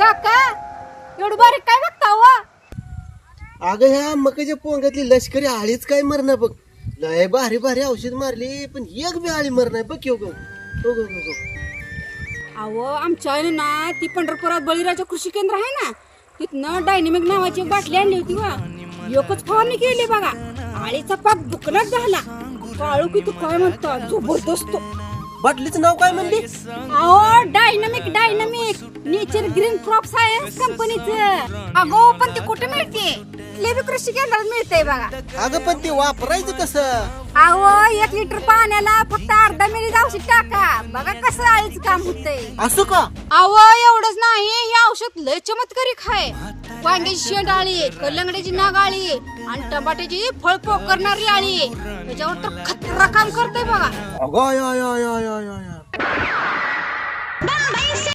काका एवढं बारीक काय बघता हो? अगं ह्या मकाच्या पोंगातली लष्करी आळीच काय मरणार बघ. लय भारी भारी औषध मारली पण एक बी आळी मरणार बघ यो गो. हो गो गो गो. अहो आमच्या आईनं ना ती पंढरपुरात बळीराजा कृषी केंद्र आहे ना तिथनं डायनेमिक नावाची एक बाटली आणली होती वा एकच फवारणी केली बघा. आळीचा पाक दुकानात झाला. काळू की तू काय म्हणता जबरदस्त. बाटलीचं नाव काय म्हणली? अहो dynamic dynamic. Nature green crop science कंपनीचं अगो पण ती कुठे मिळते? लेबी कृषी केंद्रात मिळते बघा. अगं पण ते वापरायचं कसं? अहो एक लिटर पाण्याला फक्त अर्धा मिली औषध टाका. बघा कसं आळीचं काम होतंय. असं का? अव एवढंच नाही हे औषध लय चमत्कारी खाय वांग्याची शेंड आळी आहे कलंगड्याची नाग आळी आहे आणि टमाट्याची फळ पोक करणारी आळी आहे त्याच्यावर तर खतरा काम करते बघा. अगं आय, आय, आय, आय, आय, आय.